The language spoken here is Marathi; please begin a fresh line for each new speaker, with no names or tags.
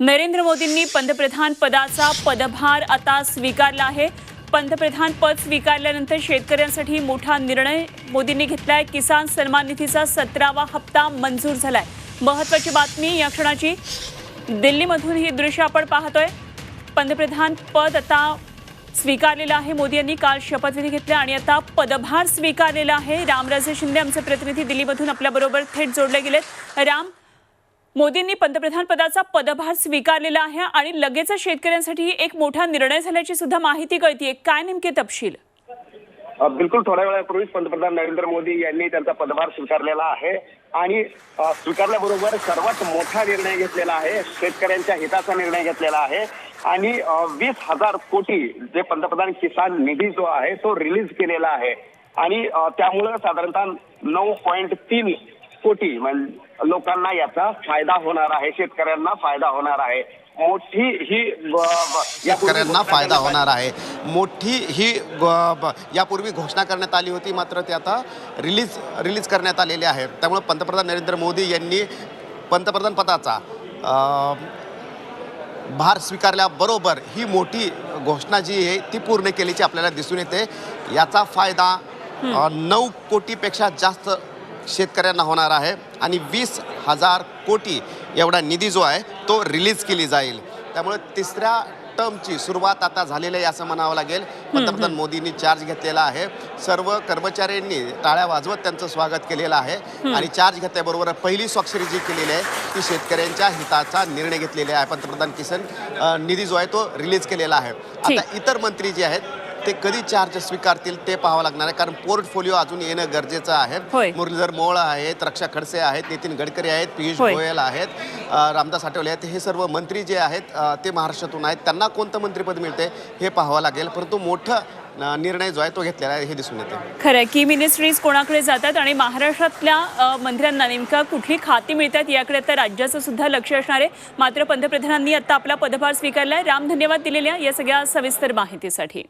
नरेंद्र मोदींनी पंतप्रधान पदाचा पदभार आता स्वीकारला आहे. पंतप्रधान पद स्वीकारल्यानंतर शेतकऱ्यांसाठी मोठा निर्णय मोदींनी घेतलाय. किसान सन्मान निधीचा सतरावा हप्ता मंजूर झालाय. महत्वाची बातमी या क्षणाची. दिल्लीमधून ही दृश्य आपण पाहतोय. पंतप्रधान पद आता स्वीकारलेलं आहे. मोदी यांनी काल शपथविधी घेतला आणि आता पदभार स्वीकारलेला आहे. रामराजे शिंदे आमचे प्रतिनिधी दिल्लीमधून आपल्याबरोबर थेट जोडले गेलेत. राम मोदींनी पंतप्रधान पदाचा पदभार स्वीकारलेला आहे आणि लगेचच शेतकऱ्यांसाठी एक मोठा निर्णय झाल्याची सुद्धा माहिती कळतीये. काय नेमके तपशील?
बिलकुल थोड्या वेळापूर्वीच पंतप्रधान नरेंद्र मोदी यांनी त्यांचा पदभार स्वीकारलेला आहे आणि स्वीकारल्याबरोबर सर्वात मोठा निर्णय घेतलेला आहे शेतकऱ्यांच्या हिताचा निर्णय घेतलेला आहे आणि वीस हजार कोटी जे पंतप्रधान किसान निधी जो आहे तो रिलीज केलेला आहे. आणि त्यामुळं साधारणतः नऊ पॉईंट तीन कोटी म्हणजे लोकांना याचा फायदा होणार आहे शेतकऱ्यांना फायदा होणार आहे. मोठी ही
शेतकऱ्यांना फायदा होणार आहे. मोठी ही यापूर्वी घोषणा करण्यात आली होती मात्र ते आता रिलीज रिलीज करण्यात आलेली आहे. त्यामुळे पंतप्रधान नरेंद्र मोदी यांनी पंतप्रधान पदाचा अ, भार स्वीकारल्याबरोबर ही मोठी घोषणा जी आहे ती पूर्ण केल्याची आपल्याला दिसून येते. याचा फायदा नऊ कोटीपेक्षा जास्त शेतकऱ्यांना होणार आहे आणि वीस हजार कोटी एवढा निधी जो आहे तो रिलीज केली जाईल. त्यामुळे तिसऱ्या टर्मची सुरुवात आता झालेली आहे असं म्हणावं लागेल. पंतप्रधान मोदींनी चार्ज घेतलेला आहे. सर्व कर्मचाऱ्यांनी टाळ्या वाजवत त्यांचं स्वागत केलेलं आहे. आणि चार्ज घेतल्याबरोबर पहिली स्वाक्षरी जी केलेली आहे ती शेतकऱ्यांच्या हिताचा निर्णय घेतलेला आहे पंतप्रधान किसान निधी जो आहे तो रिलीज केलेला आहे. आता इतर मंत्री जे आहेत ते कधी चार्ज स्वीकारतील ते पाहावं लागणार आहे. कारण पोर्टफोलिओ अजून येणं गरजेचं आहे. मुरलीधर मोहोळ आहेत रक्षा खडसे आहेत नितीन गडकरी आहेत पियुष. गोयल आहेत रामदास आठवले आहेत. हे सर्व मंत्री जे आहेत ते महाराष्ट्रातून आहेत. त्यांना कोणतं मंत्रिपद मिळते हे पाहावं लागेल. परंतु मोठं निर्णय जो आहे तो घेतलेला आहे हे दिसून येते.
खरं की मिनिस्ट्रीज कोणाकडे जातात आणि महाराष्ट्रातल्या मंत्र्यांना नेमका कुठली खाती मिळतात याकडे आता राज्याचं सुद्धा लक्ष असणार आहे. मात्र पंतप्रधानांनी आता आपला पदभार स्वीकारलाय. राम धन्यवाद दिलेल्या या सगळ्या सविस्तर माहितीसाठी.